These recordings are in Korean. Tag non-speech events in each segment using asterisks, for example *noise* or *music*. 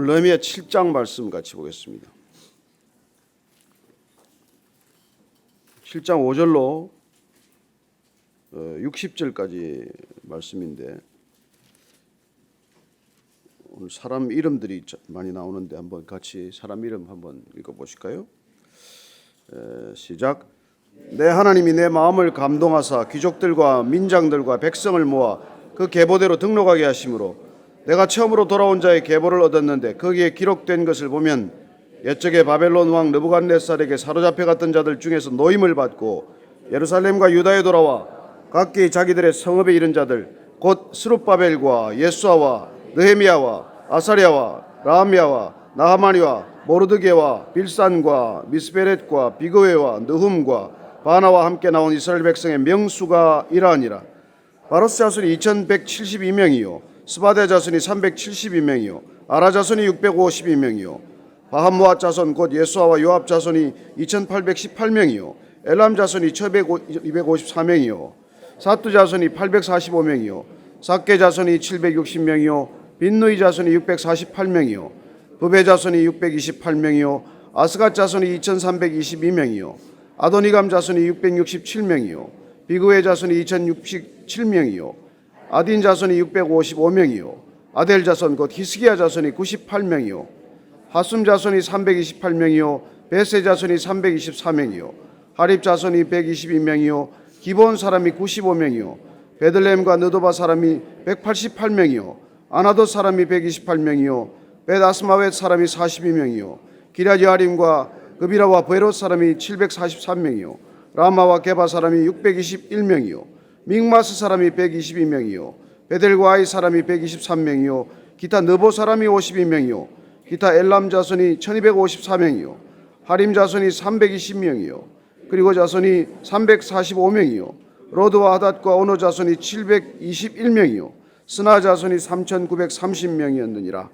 오늘 너미의 7장 말씀 같이 보겠습니다. 7장 5절로 60절까지 말씀인데 오늘 사람 이름들이 많이 나오는데 한번 같이 사람 이름 한번 읽어 보실까요? 시작. 내 하나님이 내 마음을 감동하사 귀족들과 민장들과 백성을 모아 그 계보대로 등록하게 하심으로 내가 처음으로 돌아온 자의 계보를 얻었는데 거기에 기록된 것을 보면 옛적에 바벨론 왕 느부갓네살에게 사로잡혀 갔던 자들 중에서 노임을 받고 예루살렘과 유다에 돌아와 각기 자기들의 성읍에 이른 자들 곧 스룹바벨과 예수아와 느헤미야와 아사리아와 라미야와 나하마니와 모르드게와 빌산과 미스베렛과 비그웨와 느훔과 바나와 함께 나온 이스라엘 백성의 명수가 이러하니라. 바로스 자손이 2172명이요 스바데 자손이 372명이요. 아라 자손이 652명이요. 바함모아 자손 곧 예수아와 요압 자손이 2818명이요. 엘람 자손이 1254명이요. 사뚜 자손이 845명이요. 사케 자손이 760명이요. 빈누이 자손이 648명이요. 부베 자손이 628명이요. 아스갓 자손이 2322명이요. 아도니감 자손이 667명이요. 비그웨 자손이 2067명이요 아딘 자손이 655명이요. 아델 자손 곧 히스기야 자손이 98명이요. 하숨 자손이 328명이요. 베세 자손이 324명이요. 하립 자손이 122명이요. 기본 사람이 95명이요. 베들레헴과 느도바 사람이 188명이요. 아나도 사람이 128명이요. 베다스마웻 사람이 42명이요. 기라지아림과 그비라와 베롯 사람이 743명이요. 라마와 게바 사람이 621명이요 믹마스 사람이 122명이요. 베델과 아이 사람이 123명이요. 기타 느보 사람이 52명이요. 기타 엘람 자손이 1254명이요. 하림 자손이 320명이요. 그리고 자손이 345명이요. 로드와 하닷과 오노 자손이 721명이요. 스나 자손이 3930명이었느니라.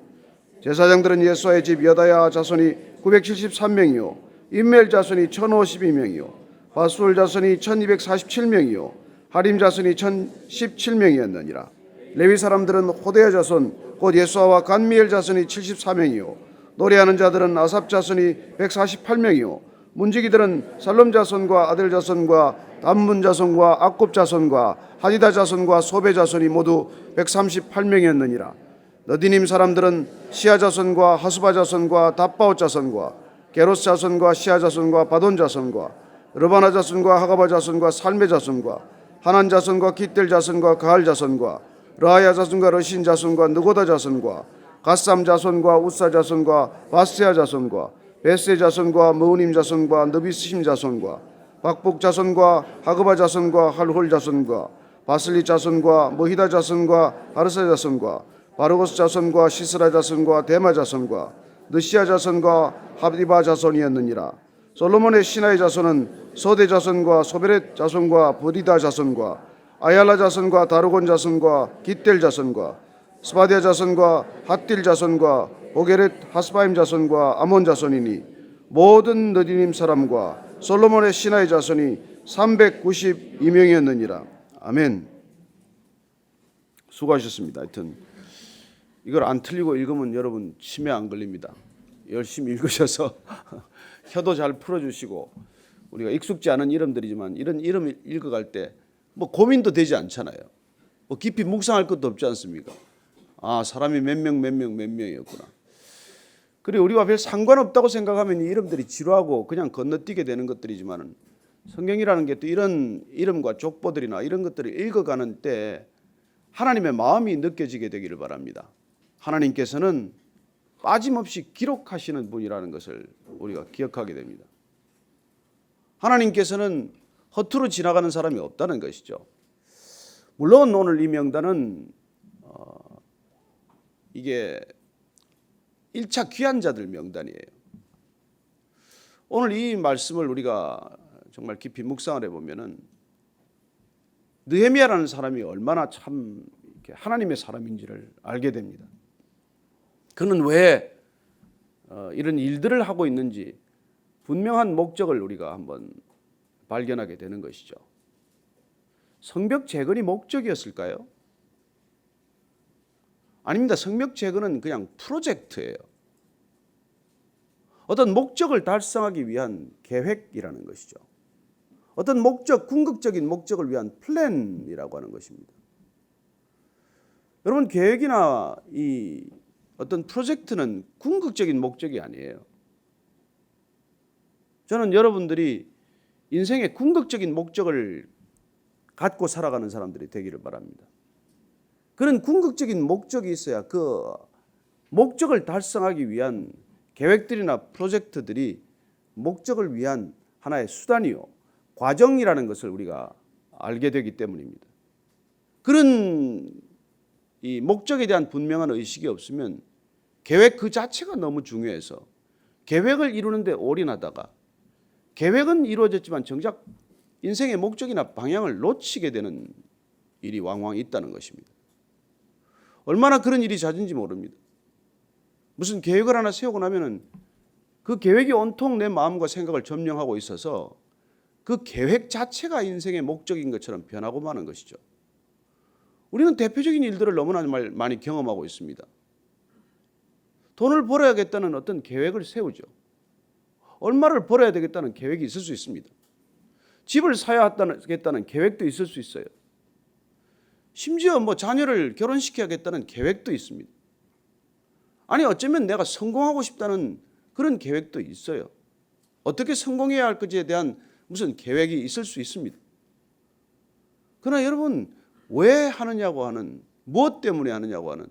제사장들은 예수와의 집 여다야 자손이 973명이요. 인멜 자손이 1052명이요. 바술 자손이 1247명이요 하림 자손이 1017명이었느니라. 레위 사람들은 호데야 자손 곧 예수아와 간미엘 자손이 74명이요. 노래하는 자들은 아삽 자손이 148명이요. 문지기들은 살롬 자손과 아들 자손과 단문 자손과 악곱 자손과 하디다 자손과 소베 자손이 모두 138명이었느니라. 너디님 사람들은 시아 자손과 하수바 자손과 답바오 자손과 게로스 자손과 시아 자손과 바돈 자손과 르바나 자손과 하가바 자손과 살메 자손과 하난 자손과 기델 자손과 가할 자손과 라야 자손과 러신 자손과 느고다 자손과 가삼 자손과 우사 자손과 바스야 자손과 베세 자손과 머우님 자손과 너비스심 자손과 박복 자손과 하그바 자손과 할홀 자손과 바슬리 자손과 모히다 자손과 하르사 자손과 바르고스 자손과 시스라 자손과 데마 자손과 느시아 자손과 하비바 자손이었느니라 솔로몬의 신하의 자손은 소대 자손과 소베렛 자손과 보디다 자손과 아얄라 자손과 다르곤 자손과 깃델 자손과 스바디아 자손과 핫딜 자손과 오게렛 하스바임 자손과 아몬 자손이니 모든 너디님 사람과 솔로몬의 신하의 자손이 392명이었느니라. 아멘. 수고하셨습니다. 하여튼 이걸 안 틀리고 읽으면 여러분 치매 안 걸립니다 열심히 읽으셔서 *laughs* 혀도 잘 풀어주시고 우리가 익숙지 않은 이름들이지만 이런 이름 읽어갈 때 뭐 고민도 되지 않잖아요. 뭐 깊이 묵상할 것도 없지 않습니까? 아 사람이 몇 명 몇 명 몇 명이었구나. 그리고 우리와 별 상관없다고 생각하면 이 이름들이 지루하고 그냥 건너뛰게 되는 것들이지만은 성경이라는 게 또 이런 이름과 족보들이나 이런 것들을 읽어가는 때 하나님의 마음이 느껴지게 되기를 바랍니다. 하나님께서는 빠짐없이 기록하시는 분이라는 것을 우리가 기억하게 됩니다. 하나님께서는 허투루 지나가는 사람이 없다는 것이죠. 물론 오늘 이 명단은 어, 이게 1차 귀한 자들 명단이에요. 오늘 이 말씀을 우리가 정말 깊이 묵상을 해보면은 느헤미야라는 사람이 얼마나 참 하나님의 사람인지를 알게 됩니다. 그는 왜 어, 이런 일들을 하고 있는지 분명한 목적을 우리가 한번 발견하게 되는 것이죠. 성벽 재건이 목적이었을까요? 아닙니다. 성벽 재건은 그냥 프로젝트예요. 어떤 목적을 달성하기 위한 계획이라는 것이죠. 어떤 목적, 궁극적인 목적을 위한 플랜이라고 하는 것입니다. 여러분 계획이나 이 어떤 프로젝트는 궁극적인 목적이 아니에요. 저는 여러분들이 인생의 궁극적인 목적을 갖고 살아가는 사람들이 되기를 바랍니다. 그런 궁극적인 목적이 있어야 그 목적을 달성하기 위한 계획들이나 프로젝트들이 목적을 위한 하나의 수단이요. 과정이라는 것을 우리가 알게 되기 때문입니다. 그런 이 목적에 대한 분명한 의식이 없으면 계획 그 자체가 너무 중요해서 계획을 이루는데 올인하다가 계획은 이루어졌지만 정작 인생의 목적이나 방향을 놓치게 되는 일이 왕왕 있다는 것입니다. 얼마나 그런 일이 잦은지 모릅니다. 무슨 계획을 하나 세우고 나면은 그 계획이 온통 내 마음과 생각을 점령하고 있어서 그 계획 자체가 인생의 목적인 것처럼 변하고 마는 것이죠. 우리는 대표적인 일들을 너무나 많이 경험하고 있습니다. 돈을 벌어야겠다는 어떤 계획을 세우죠. 얼마를 벌어야 되겠다는 계획이 있을 수 있습니다. 집을 사야겠다는 계획도 있을 수 있어요. 심지어 뭐 자녀를 결혼시켜야겠다는 계획도 있습니다. 아니 어쩌면 내가 성공하고 싶다는 그런 계획도 있어요. 어떻게 성공해야 할 것에 대한 무슨 계획이 있을 수 있습니다. 그러나 여러분 왜 하느냐고 하는 무엇 때문에 하느냐고 하는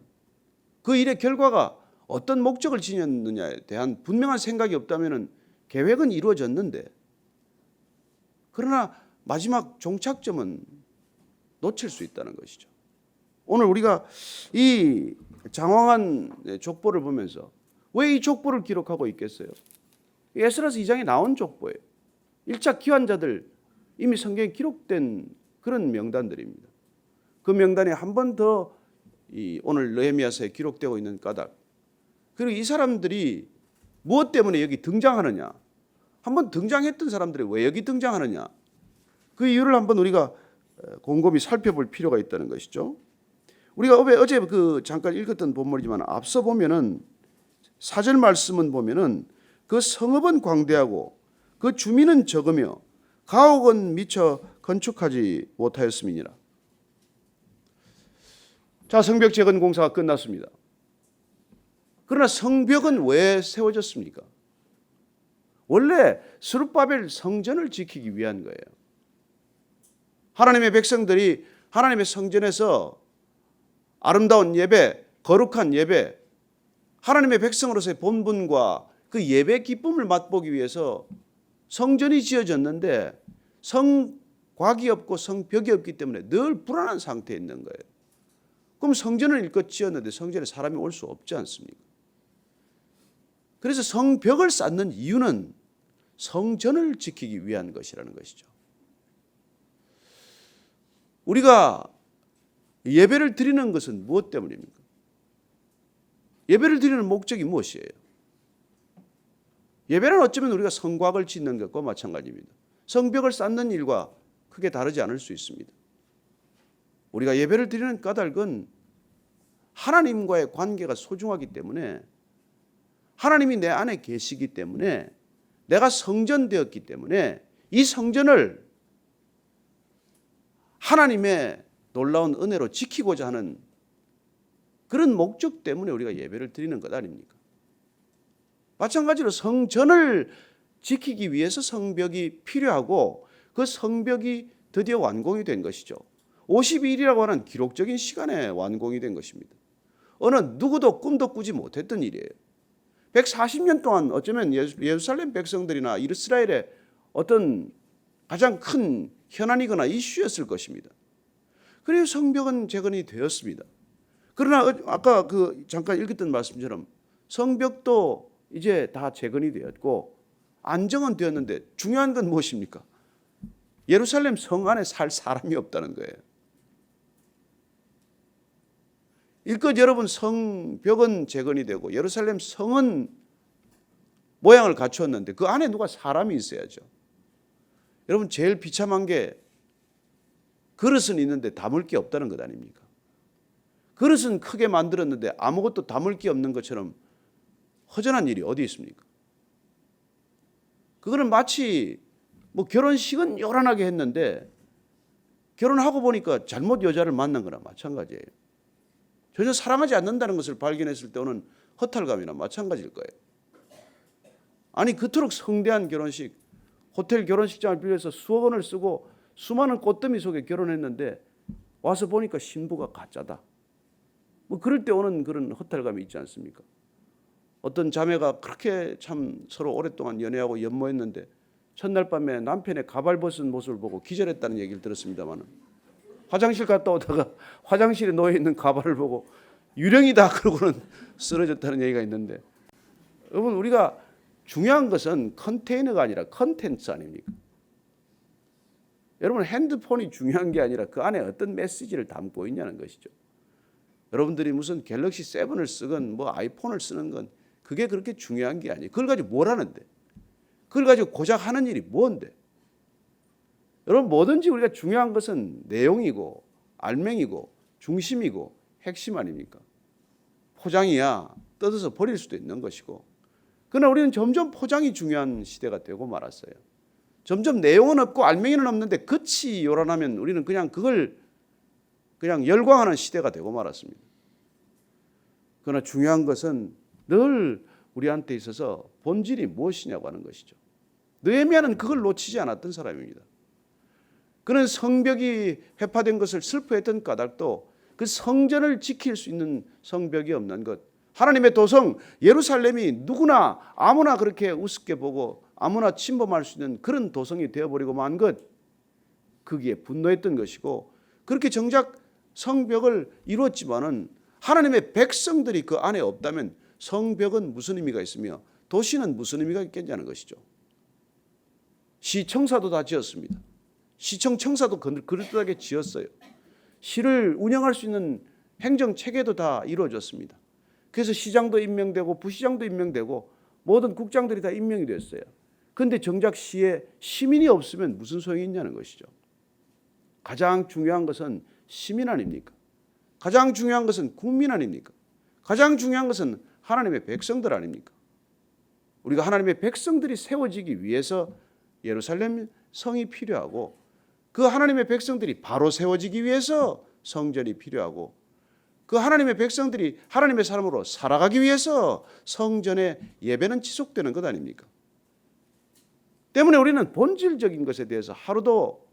그 일의 결과가 어떤 목적을 지녔느냐에 대한 분명한 생각이 없다면 계획은 이루어졌는데 그러나 마지막 종착점은 놓칠 수 있다는 것이죠. 오늘 우리가 이 장황한 족보를 보면서 왜 이 족보를 기록하고 있겠어요? 에스라스 2장에 나온 족보예요. 1차 기환자들 이미 성경에 기록된 그런 명단들입니다. 그 명단에 한 번 더 오늘 느헤미야서에 기록되고 있는 까닭. 그리고 이 사람들이 무엇 때문에 여기 등장하느냐? 한번 등장했던 사람들이 왜 여기 등장하느냐? 그 이유를 한번 우리가 곰곰이 살펴볼 필요가 있다는 것이죠. 우리가 어제 그 잠깐 읽었던 본문이지만 앞서 보면은 사절 말씀은 보면은 그 성읍은 광대하고 그 주민은 적으며 가옥은 미처 건축하지 못하였음이니라. 자, 성벽 재건 공사가 끝났습니다. 그러나 성벽은 왜 세워졌습니까? 원래 스룹바벨 성전을 지키기 위한 거예요. 하나님의 백성들이 하나님의 성전에서 아름다운 예배, 거룩한 예배, 하나님의 백성으로서의 본분과 그 예배 기쁨을 맛보기 위해서 성전이 지어졌는데 성곽이 없고 성벽이 없기 때문에 늘 불안한 상태에 있는 거예요. 그럼 성전을 일껏 지었는데 성전에 사람이 올 수 없지 않습니까? 그래서 성벽을 쌓는 이유는 성전을 지키기 위한 것이라는 것이죠. 우리가 예배를 드리는 것은 무엇 때문입니까? 예배를 드리는 목적이 무엇이에요? 예배는 어쩌면 우리가 성곽을 짓는 것과 마찬가지입니다. 성벽을 쌓는 일과 크게 다르지 않을 수 있습니다. 우리가 예배를 드리는 까닭은 하나님과의 관계가 소중하기 때문에 하나님이 내 안에 계시기 때문에 내가 성전되었기 때문에 이 성전을 하나님의 놀라운 은혜로 지키고자 하는 그런 목적 때문에 우리가 예배를 드리는 것 아닙니까? 마찬가지로 성전을 지키기 위해서 성벽이 필요하고 그 성벽이 드디어 완공이 된 것이죠. 52일이라고 하는 기록적인 시간에 완공이 된 것입니다. 어느 누구도 꿈도 꾸지 못했던 일이에요. 140년 동안 어쩌면 예루살렘 백성들이나 이스라엘의 어떤 가장 큰 현안이거나 이슈였을 것입니다. 그리고 성벽은 재건이 되었습니다. 그러나 어, 아까 그 잠깐 읽었던 말씀처럼 성벽도 이제 다 재건이 되었고 안정은 되었는데 중요한 건 무엇입니까? 예루살렘 성 안에 살 사람이 없다는 거예요. 일껏 여러분 성벽은 재건이 되고 예루살렘 성은 모양을 갖추었는데 그 안에 누가 사람이 있어야죠. 여러분 제일 비참한 게 그릇은 있는데 담을 게 없다는 것 아닙니까? 그릇은 크게 만들었는데 아무것도 담을 게 없는 것처럼 허전한 일이 어디 있습니까? 그거는 마치 뭐 결혼식은 요란하게 했는데 결혼하고 보니까 잘못 여자를 만난 거나 마찬가지예요. 전혀 사랑하지 않는다는 것을 발견했을 때 오는 허탈감이나 마찬가지일 거예요. 아니 그토록 성대한 결혼식, 호텔 결혼식장을 빌려서 수억 원을 쓰고 수많은 꽃더미 속에 결혼했는데 와서 보니까 신부가 가짜다. 뭐 그럴 때 오는 그런 허탈감이 있지 않습니까? 어떤 자매가 그렇게 참 서로 오랫동안 연애하고 연모했는데 첫날 밤에 남편의 가발 벗은 모습을 보고 기절했다는 얘기를 들었습니다만 화장실 갔다 오다가 *laughs* 화장실에 놓여 있는 가발을 보고 유령이다 그러고는 쓰러졌다는 얘기가 있는데 여러분 우리가 중요한 것은 컨테이너가 아니라 컨텐츠 아닙니까? 여러분 핸드폰이 중요한 게 아니라 그 안에 어떤 메시지를 담고 있냐는 것이죠. 여러분들이 무슨 갤럭시 7을 쓰건 뭐 아이폰을 쓰는 건 그게 그렇게 중요한 게 아니에요. 그걸 가지고 뭘 하는데? 그걸 가지고 고작 하는 일이 뭔데? 여러분 뭐든지 우리가 중요한 것은 내용이고 알맹이고 중심이고 핵심 아닙니까? 포장이야 뜯어서 버릴 수도 있는 것이고 그러나 우리는 점점 포장이 중요한 시대가 되고 말았어요. 점점 내용은 없고 알맹이는 없는데 끝이 요란하면 우리는 그냥 그걸 그냥 열광하는 시대가 되고 말았습니다. 그러나 중요한 것은 늘 우리한테 있어서 본질이 무엇이냐고 하는 것이죠. 느헤미야는 그걸 놓치지 않았던 사람입니다. 그는 성벽이 회파된 것을 슬퍼했던 까닭도 그 성전을 지킬 수 있는 성벽이 없는 것. 하나님의 도성 예루살렘이 누구나 아무나 그렇게 우습게 보고 아무나 침범할 수 있는 그런 도성이 되어버리고 만 것. 거기에 분노했던 것이고 그렇게 정작 성벽을 이루었지만은 하나님의 백성들이 그 안에 없다면 성벽은 무슨 의미가 있으며 도시는 무슨 의미가 있겠냐는 것이죠. 시청사도 다 지었습니다. 시청 청사도 그럴듯하게 지었어요. 시를 운영할 수 있는 행정 체계도 다 이루어졌습니다. 그래서 시장도 임명되고 부시장도 임명되고 모든 국장들이 다 임명이 됐어요. 그런데 정작 시에 시민이 없으면 무슨 소용이 있냐는 것이죠. 가장 중요한 것은 시민 아닙니까? 가장 중요한 것은 국민 아닙니까? 가장 중요한 것은 하나님의 백성들 아닙니까? 우리가 하나님의 백성들이 세워지기 위해서 예루살렘 성이 필요하고 그 하나님의 백성들이 바로 세워지기 위해서 성전이 필요하고 그 하나님의 백성들이 하나님의 사람으로 살아가기 위해서 성전의 예배는 지속되는 것 아닙니까? 때문에 우리는 본질적인 것에 대해서 하루도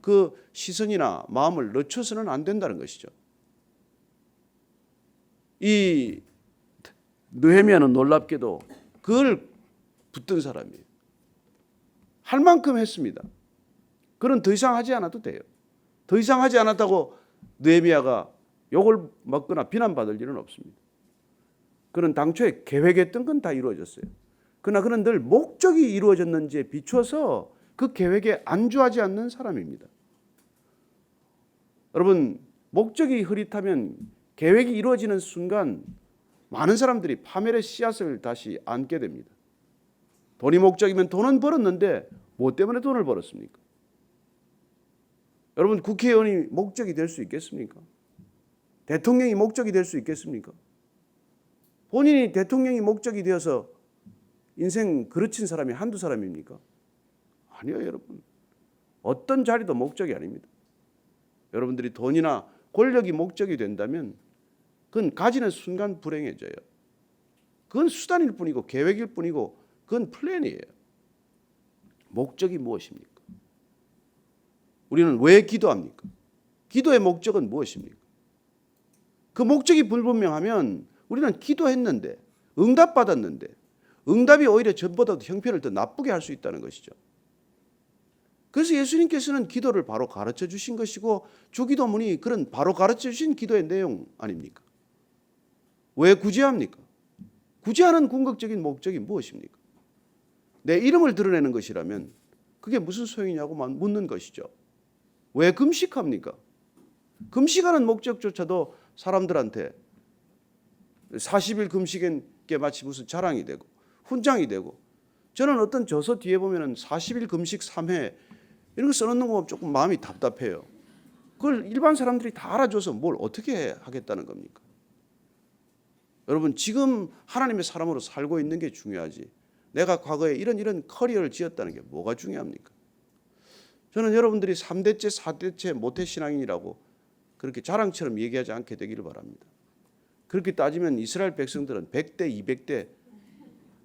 그 시선이나 마음을 늦춰서는 안 된다는 것이죠. 이 느헤미야는 놀랍게도 그걸 붙든 사람이에요. 할 만큼 했습니다. 그는 더 이상 하지 않아도 돼요. 더 이상 하지 않았다고 느헤미야가 욕을 먹거나 비난받을 일은 없습니다. 그는 당초에 계획했던 건 다 이루어졌어요. 그러나 그는 늘 목적이 이루어졌는지에 비추어서 그 계획에 안주하지 않는 사람입니다. 여러분 목적이 흐릿하면 계획이 이루어지는 순간 많은 사람들이 파멸의 씨앗을 다시 안게 됩니다. 돈이 목적이면 돈은 벌었는데 뭐 때문에 돈을 벌었습니까? 여러분 국회의원이 목적이 될 수 있겠습니까? 대통령이 목적이 될 수 있겠습니까? 본인이 대통령이 목적이 되어서 인생 그르친 사람이 한두 사람입니까? 아니요, 여러분. 어떤 자리도 목적이 아닙니다. 여러분들이 돈이나 권력이 목적이 된다면 그건 가지는 순간 불행해져요. 그건 수단일 뿐이고 계획일 뿐이고 그건 플랜이에요. 목적이 무엇입니까? 우리는 왜 기도합니까? 기도의 목적은 무엇입니까? 그 목적이 불분명하면 우리는 기도했는데 응답받았는데 응답이 오히려 전보다도 형편을 더 나쁘게 할 수 있다는 것이죠. 그래서 예수님께서는 기도를 바로 가르쳐 주신 것이고 주기도문이 그런 바로 가르쳐 주신 기도의 내용 아닙니까? 왜 구제합니까? 구제하는 궁극적인 목적이 무엇입니까? 내 이름을 드러내는 것이라면 그게 무슨 소용이냐고 묻는 것이죠. 왜 금식합니까? 금식하는 목적조차도 사람들한테 40일 금식인 게 마치 무슨 자랑이 되고 훈장이 되고 저는 어떤 저서 뒤에 보면은 40일 금식 3회 이런 거 써놓는 거 보면 조금 마음이 답답해요. 그걸 일반 사람들이 다 알아줘서 뭘 어떻게 하겠다는 겁니까? 여러분 지금 하나님의 사람으로 살고 있는 게 중요하지 내가 과거에 이런 이런 커리어를 지었다는 게 뭐가 중요합니까? 저는 여러분들이 3대째, 4대째 모태신앙인이라고 그렇게 자랑처럼 얘기하지 않게 되기를 바랍니다. 그렇게 따지면 이스라엘 백성들은 100대, 200대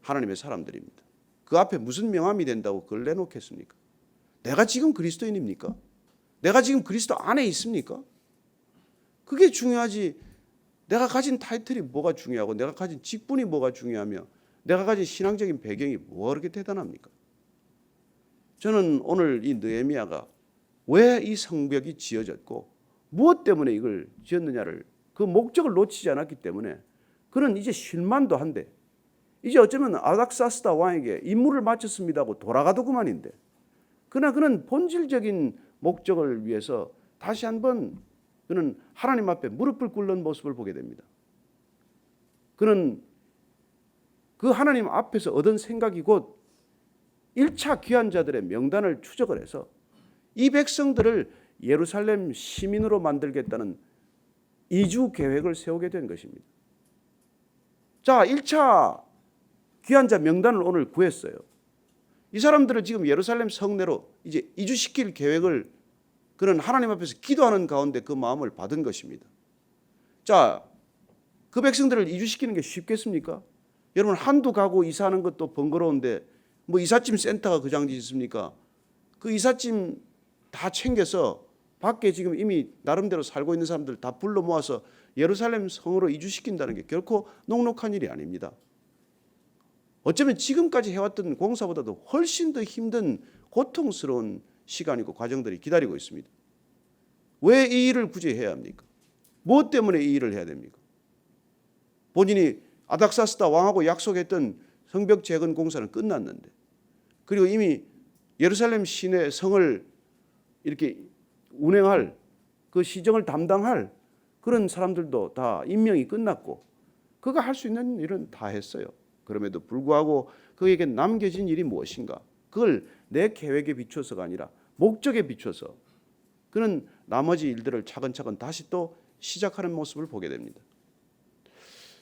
하나님의 사람들입니다. 그 앞에 무슨 명함이 된다고 그걸 내놓겠습니까? 내가 지금 그리스도인입니까? 내가 지금 그리스도 안에 있습니까? 그게 중요하지. 내가 가진 타이틀이 뭐가 중요하고 내가 가진 직분이 뭐가 중요하며 내가 가진 신앙적인 배경이 뭐가 그렇게 대단합니까? 저는 오늘 이 느헤미야가 왜 이 성벽이 지어졌고 무엇 때문에 이걸 지었느냐를 그 목적을 놓치지 않았기 때문에 그는 이제 실만도 한데 이제 어쩌면 아닥사스다 왕에게 임무를 마쳤습니다고 돌아가도 그만인데 그러나 그는 본질적인 목적을 위해서 다시 한번 그는 하나님 앞에 무릎을 꿇는 모습을 보게 됩니다. 그는 그 하나님 앞에서 얻은 생각이 곧 1차 귀한 자들의 명단을 추적을 해서 이 백성들을 예루살렘 시민으로 만들겠다는 이주 계획을 세우게 된 것입니다. 자, 1차 귀한 자 명단을 오늘 구했어요. 이 사람들을 지금 예루살렘 성내로 이제 이주시킬 계획을 그는 하나님 앞에서 기도하는 가운데 그 마음을 받은 것입니다. 자, 그 백성들을 이주시키는 게 쉽겠습니까? 여러분 한두 가구 이사하는 것도 번거로운데 뭐 이삿짐 센터가 그 장지 있습니까? 그 이삿짐 다 챙겨서 밖에 지금 이미 나름대로 살고 있는 사람들 다 불러 모아서 예루살렘 성으로 이주시킨다는 게 결코 녹록한 일이 아닙니다. 어쩌면 지금까지 해왔던 공사보다도 훨씬 더 힘든 고통스러운 시간이고 과정들이 기다리고 있습니다. 왜 이 일을 굳이 해야 합니까? 무엇 때문에 이 일을 해야 됩니까? 본인이 아닥사스다 왕하고 약속했던 성벽 재건 공사는 끝났는데 그리고 이미 예루살렘 시내 성을 이렇게 운행할 그 시정을 담당할 그런 사람들도 다 임명이 끝났고 그가 할 수 있는 일은 다 했어요. 그럼에도 불구하고 그에게 남겨진 일이 무엇인가? 그걸 내 계획에 비춰서가 아니라 목적에 비춰서 그는 나머지 일들을 차근차근 다시 또 시작하는 모습을 보게 됩니다.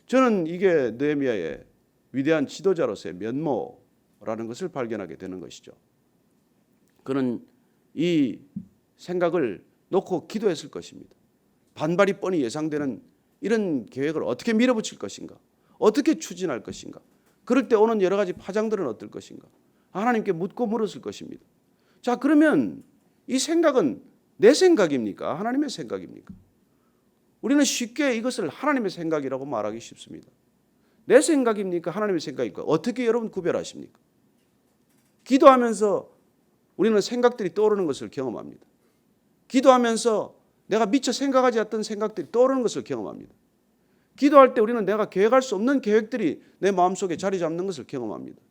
저는 이게 느헤미야의 위대한 지도자로서의 면모 라는 것을 발견하게 되는 것이죠. 그는 이 생각을 놓고 기도했을 것입니다. 반발이 뻔히 예상되는 이런 계획을 어떻게 밀어붙일 것인가? 어떻게 추진할 것인가? 그럴 때 오는 여러 가지 파장들은 어떨 것인가? 하나님께 묻고 물었을 것입니다. 자, 그러면 이 생각은 내 생각입니까? 하나님의 생각입니까? 우리는 쉽게 이것을 하나님의 생각이라고 말하기 쉽습니다. 내 생각입니까? 하나님의 생각입니까? 어떻게 여러분 구별하십니까? 기도하면서 우리는 생각들이 떠오르는 것을 경험합니다. 기도하면서 내가 미처 생각하지 않던 생각들이 떠오르는 것을 경험합니다. 기도할 때 우리는 내가 계획할 수 없는 계획들이 내 마음속에 자리 잡는 것을 경험합니다.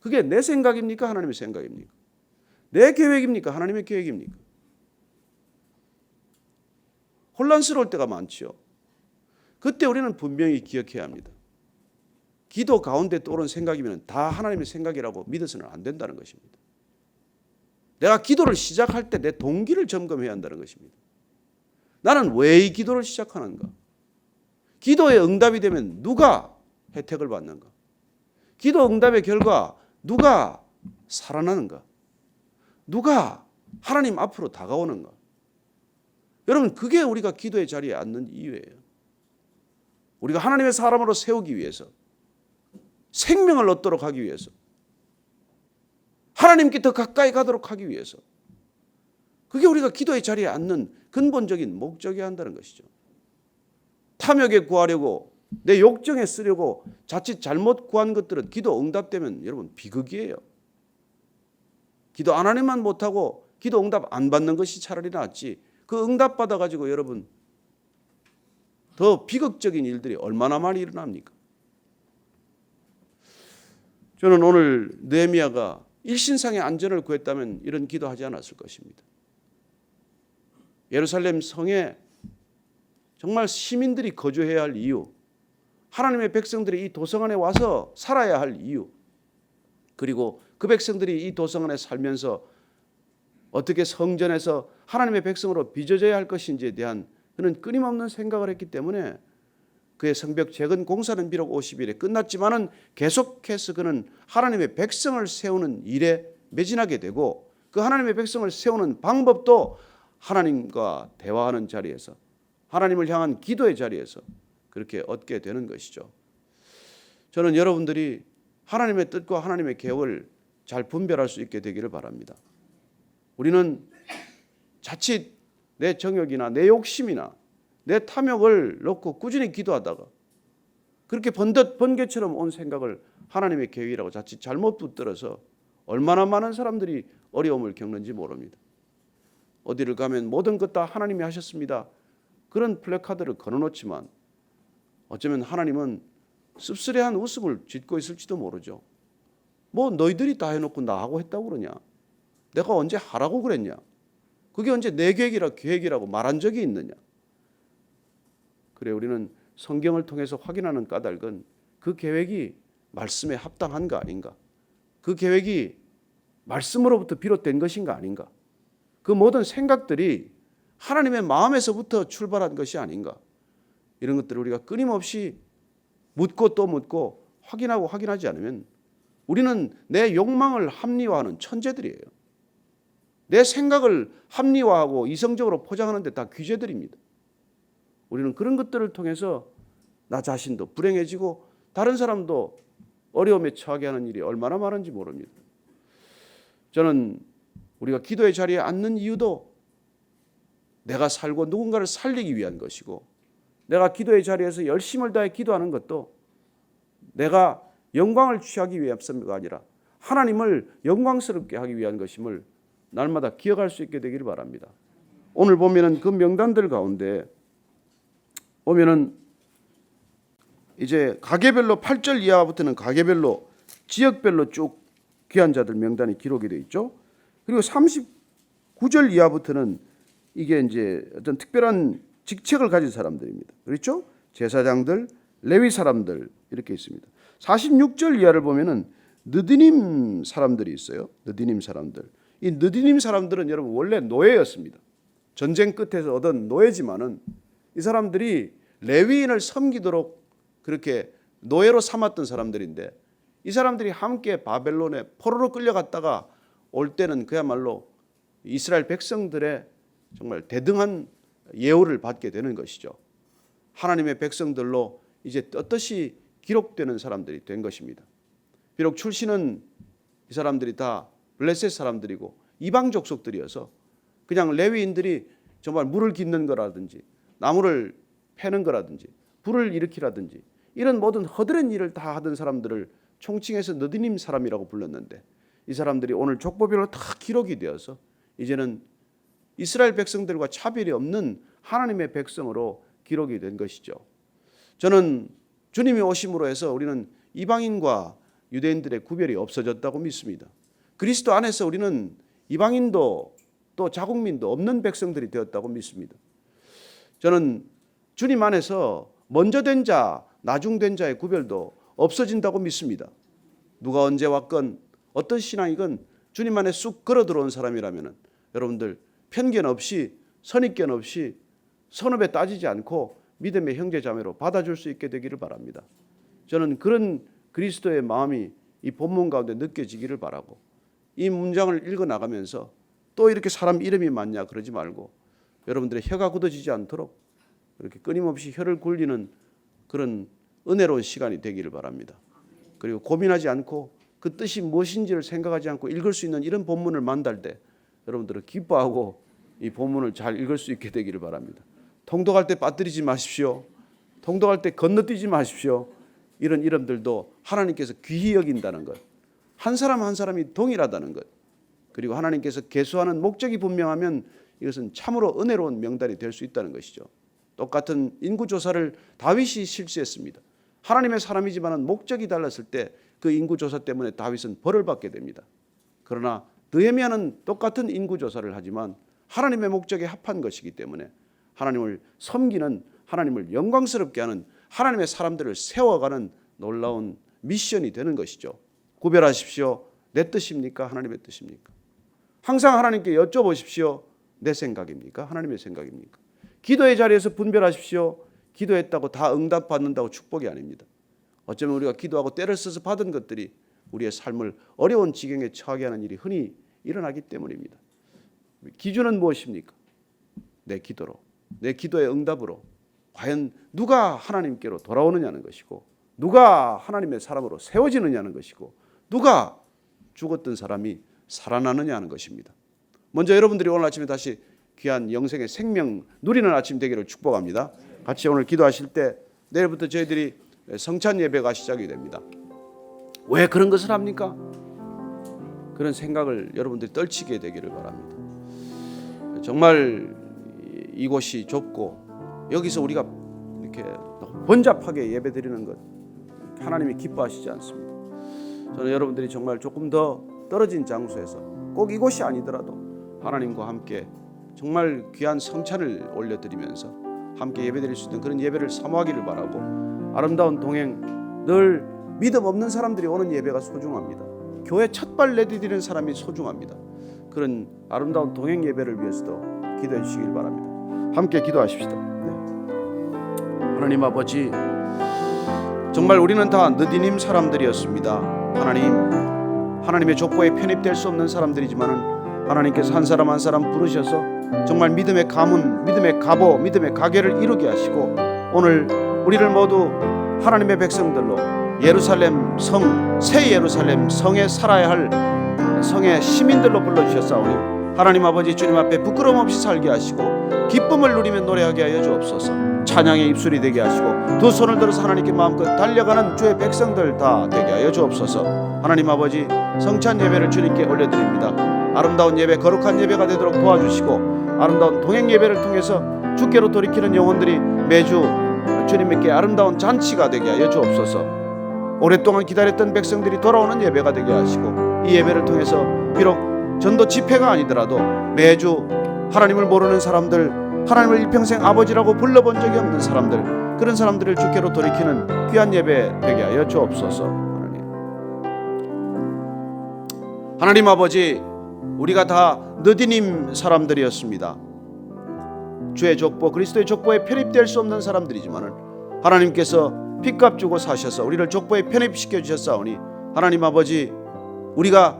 그게 내 생각입니까? 하나님의 생각입니까? 내 계획입니까? 하나님의 계획입니까? 혼란스러울 때가 많죠. 그때 우리는 분명히 기억해야 합니다. 기도 가운데 떠오른 생각이면 다 하나님의 생각이라고 믿어서는 안 된다는 것입니다. 내가 기도를 시작할 때 내 동기를 점검해야 한다는 것입니다. 나는 왜 이 기도를 시작하는가? 기도의 응답이 되면 누가 혜택을 받는가? 기도 응답의 결과 누가 살아나는가? 누가 하나님 앞으로 다가오는가? 여러분, 그게 우리가 기도의 자리에 앉는 이유예요. 우리가 하나님의 사람으로 세우기 위해서, 생명을 얻도록 하기 위해서, 하나님께 더 가까이 가도록 하기 위해서, 그게 우리가 기도의 자리에 앉는 근본적인 목적이어야 한다는 것이죠. 탐욕에 구하려고 내 욕정에 쓰려고 자칫 잘못 구한 것들은 기도 응답되면 여러분 비극이에요. 기도 안 하니만 못하고 기도 응답 안 받는 것이 차라리 낫지. 그 응답 받아 가지고 여러분 더 비극적인 일들이 얼마나 많이 일어납니까? 저는 오늘 느헤미야가 일신상의 안전을 구했다면 이런 기도하지 않았을 것입니다. 예루살렘 성에 정말 시민들이 거주해야 할 이유, 하나님의 백성들이 이 도성 안에 와서 살아야 할 이유, 그리고 그 백성들이 이 도성 안에 살면서 어떻게 성전에서 하나님의 백성으로 빚어져야 할 것인지에 대한 그는 끊임없는 생각을 했기 때문에 그의 성벽 재건 공사는 비록 50일에 끝났지만은 계속해서 그는 하나님의 백성을 세우는 일에 매진하게 되고 그 하나님의 백성을 세우는 방법도 하나님과 대화하는 자리에서 하나님을 향한 기도의 자리에서 그렇게 얻게 되는 것이죠. 저는 여러분들이 하나님의 뜻과 하나님의 계획을 잘 분별할 수 있게 되기를 바랍니다. 우리는 자칫 내 정욕이나 내 욕심이나 내 탐욕을 놓고 꾸준히 기도하다가 그렇게 번듯 번개처럼 온 생각을 하나님의 계획이라고 자칫 잘못 붙들어서 얼마나 많은 사람들이 어려움을 겪는지 모릅니다. 어디를 가면 모든 것 다 하나님이 하셨습니다. 그런 플래카드를 걸어놓지만 어쩌면 하나님은 씁쓸해한 웃음을 짓고 있을지도 모르죠. 뭐 너희들이 다 해놓고 나하고 했다고 그러냐? 내가 언제 하라고 그랬냐? 그게 언제 내 계획이라 계획이라고 말한 적이 있느냐? 그래 우리는 성경을 통해서 확인하는 까닭은 그 계획이 말씀에 합당한가 아닌가? 그 계획이 말씀으로부터 비롯된 것인가 아닌가? 그 모든 생각들이 하나님의 마음에서부터 출발한 것이 아닌가? 이런 것들을 우리가 끊임없이 묻고 또 묻고 확인하고 확인하지 않으면 우리는 내 욕망을 합리화하는 천재들이에요. 내 생각을 합리화하고 이성적으로 포장하는 데 다 귀재들입니다. 우리는 그런 것들을 통해서 나 자신도 불행해지고 다른 사람도 어려움에 처하게 하는 일이 얼마나 많은지 모릅니다. 저는 우리가 기도의 자리에 앉는 이유도 내가 살고 누군가를 살리기 위한 것이고 내가 기도의 자리에서 열심을 다해 기도하는 것도 내가 영광을 취하기 위함가 아니라 하나님을 영광스럽게 하기 위한 것임을 날마다 기억할 수 있게 되기를 바랍니다. 오늘 보면은 그 명단들 가운데 보면은 이제 가게별로 8절 이하부터는 가게별로 지역별로 쭉 귀한 자들 명단이 기록이 되어 있죠. 그리고 39절 이하부터는 이게 이제 어떤 특별한 직책을 가진 사람들입니다. 그렇죠? 제사장들, 레위 사람들 이렇게 있습니다. 46절 이하를 보면은 느디님 사람들이 있어요. 느디님 사람들. 이 느디님 사람들은 여러분 원래 노예였습니다. 전쟁 끝에서 얻은 노예지만은 이 사람들이 레위인을 섬기도록 그렇게 노예로 삼았던 사람들인데 이 사람들이 함께 바벨론에 포로로 끌려갔다가 올 때는 그야말로 이스라엘 백성들의 정말 대등한 예우를 받게 되는 것이죠. 하나님의 백성들로 이제 떳떳이 기록되는 사람들이 된 것입니다. 비록 출신은 이 사람들이 다 블레셋 사람들이고 이방 족속들이어서 그냥 레위인들이 정말 물을 깃는 거라든지 나무를 패는 거라든지 불을 일으키라든지 이런 모든 허드렛 일을 다 하던 사람들을 총칭해서 너디님 사람이라고 불렀는데 이 사람들이 오늘 족보별로 다 기록이 되어서 이제는 이스라엘 백성들과 차별이 없는 하나님의 백성으로 기록이 된 것이죠. 저는 주님이 오심으로 해서 우리는 이방인과 유대인들의 구별이 없어졌다고 믿습니다. 그리스도 안에서 우리는 이방인도 또 자국민도 없는 백성들이 되었다고 믿습니다. 저는 주님 안에서 먼저 된 자, 나중 된 자의 구별도 없어진다고 믿습니다. 누가 언제 왔건 어떤 신앙이건 주님 안에 쑥 걸어 들어온 사람이라면 여러분들 편견 없이 선입견 없이 선업에 따지지 않고 믿음의 형제 자매로 받아줄 수 있게 되기를 바랍니다. 저는 그런 그리스도의 마음이 이 본문 가운데 느껴지기를 바라고 이 문장을 읽어 나가면서 또 이렇게 사람 이름이 많냐 그러지 말고 여러분들의 혀가 굳어지지 않도록 이렇게 끊임없이 혀를 굴리는 그런 은혜로운 시간이 되기를 바랍니다. 그리고 고민하지 않고 그 뜻이 무엇인지를 생각하지 않고 읽을 수 있는 이런 본문을 만날 때 여러분들은 기뻐하고 이 본문을 잘 읽을 수 있게 되기를 바랍니다. 통독할 때 빠뜨리지 마십시오. 통독할 때 건너뛰지 마십시오. 이런 이름들도 하나님께서 귀히 여긴다는 것. 한 사람 한 사람이 동일하다는 것. 그리고 하나님께서 개수하는 목적이 분명하면 이것은 참으로 은혜로운 명단이 될 수 있다는 것이죠. 똑같은 인구 조사를 다윗이 실시했습니다. 하나님의 사람이지만 목적이 달랐을 때 그 인구 조사 때문에 다윗은 벌을 받게 됩니다. 그러나 느헤미야는 똑같은 인구 조사를 하지만 하나님의 목적에 합한 것이기 때문에 하나님을 섬기는 하나님을 영광스럽게 하는 하나님의 사람들을 세워가는 놀라운 미션이 되는 것이죠. 구별하십시오. 내 뜻입니까? 하나님의 뜻입니까? 항상 하나님께 여쭤보십시오. 내 생각입니까? 하나님의 생각입니까? 기도의 자리에서 분별하십시오. 기도했다고 다 응답 받는다고 축복이 아닙니다. 어쩌면 우리가 기도하고 때를 써서 받은 것들이 우리의 삶을 어려운 지경에 처하게 하는 일이 흔히 일어나기 때문입니다. 기준은 무엇입니까? 내 기도로, 내 기도의 응답으로 과연 누가 하나님께로 돌아오느냐는 것이고 누가 하나님의 사람으로 세워지느냐는 것이고 누가 죽었던 사람이 살아나느냐 하는 것입니다. 먼저 여러분들이 오늘 아침에 다시 귀한 영생의 생명 누리는 아침 되기를 축복합니다. 같이 오늘 기도하실 때 내일부터 저희들이 성찬 예배가 시작이 됩니다. 왜 그런 것을 합니까? 그런 생각을 여러분들이 떨치게 되기를 바랍니다. 정말 이곳이 좁고 여기서 우리가 이렇게 번잡하게 예배 드리는 것 하나님이 기뻐하시지 않습니다. 저는 여러분들이 정말 조금 더 떨어진 장소에서 꼭 이곳이 아니더라도 하나님과 함께 정말 귀한 성찬을 올려드리면서 함께 예배드릴 수 있는 그런 예배를 사모하기를 바라고 아름다운 동행 늘 믿음 없는 사람들이 오는 예배가 소중합니다. 교회 첫 발 내디디는 사람이 소중합니다. 그런 아름다운 동행 예배를 위해서도 기도해 주시길 바랍니다. 함께 기도하십시다. 네. 하나님 아버지 정말 우리는 다 느디님 사람들이었습니다. 하나님 하나님의 족보에 편입될 수 없는 사람들이지만은 하나님께서 한 사람 한 사람 부르셔서 정말 믿음의 가문, 믿음의 가보, 믿음의 가계를 이루게 하시고 오늘 우리를 모두 하나님의 백성들로 예루살렘 성, 새 예루살렘 성에 살아야 할 성의 시민들로 불러주셨사오니 하나님 아버지 주님 앞에 부끄러움 없이 살게 하시고 기쁨을 누리며 노래하게 하여 주옵소서. 찬양의 입술이 되게 하시고 두 손을 들어서 하나님께 마음껏 달려가는 주의 백성들 다 되게 하여 주옵소서. 하나님 아버지 성찬 예배를 주님께 올려드립니다 아름다운 예배 거룩한 예배가 되도록 도와주시고 아름다운 동행 예배를 통해서 주께로 돌이키는 영혼들이 매주 주님께 아름다운 잔치가 되게 하여 주옵소서. 오랫동안 기다렸던 백성들이 돌아오는 예배가 되게 하시고 이 예배를 통해서 비록 전도 집회가 아니더라도 매주 하나님을 모르는 사람들 하나님을 일평생 아버지라고 불러본 적이 없는 사람들 그런 사람들을 주께로 돌이키는 귀한 예배 되게 하여 주옵소서. 하나님. 하나님 아버지 우리가 다 느디님 사람들이었습니다. 주의 족보 그리스도의 족보에 편입될 수 없는 사람들이지만은 하나님께서 핏값 주고 사셔서 우리를 족보에 편입시켜 주셨사오니 하나님 아버지 우리가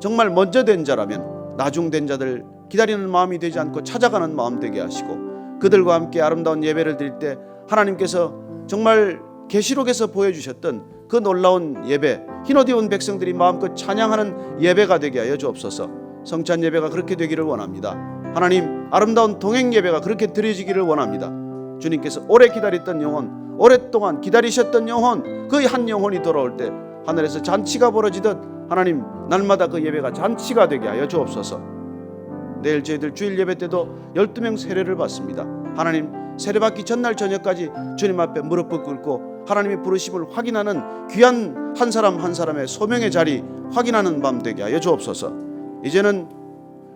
정말 먼저 된 자라면 나중 된 자들 기다리는 마음이 되지 않고 찾아가는 마음 되게 하시고 그들과 함께 아름다운 예배를 드릴 때 하나님께서 정말 계시록에서 보여주셨던 그 놀라운 예배 흰옷 입은 백성들이 마음껏 찬양하는 예배가 되게 하여 주옵소서 성찬 예배가 그렇게 되기를 원합니다. 하나님 아름다운 동행 예배가 그렇게 드려지기를 원합니다. 주님께서 오래 기다렸던 영혼 오랫동안 기다리셨던 영혼 그 한 영혼이 돌아올 때 하늘에서 잔치가 벌어지듯 하나님 날마다 그 예배가 잔치가 되게 하여 주옵소서. 내일 저희들 주일 예배 때도 12명 세례를 받습니다. 하나님 세례 받기 전날 저녁까지 주님 앞에 무릎을 꿇고 하나님의 부르심을 확인하는 귀한 한 사람 한 사람의 소명의 자리 확인하는 밤 되게 하여 주옵소서 이제는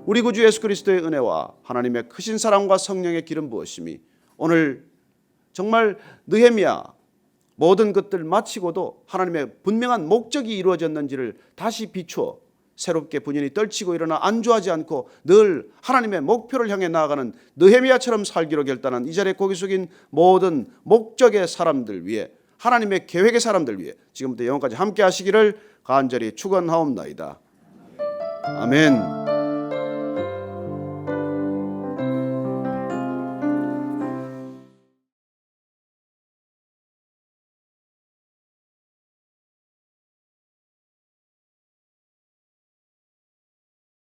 우리 구주 예수 그리스도의 은혜와 하나님의 크신 사랑과 성령의 기름 부으심이 오늘 정말 느헤미야 모든 것들 마치고도 하나님의 분명한 목적이 이루어졌는지를 다시 비추어 새롭게 분연히 떨치고 일어나 안주하지 않고 늘 하나님의 목표를 향해 나아가는 느헤미야처럼 살기로 결단한 이 자리에 고개 숙인 모든 목적의 사람들 위해 하나님의 계획의 사람들 위해 지금부터 영원까지 함께 하시기를 간절히 축원하옵나이다. 아멘.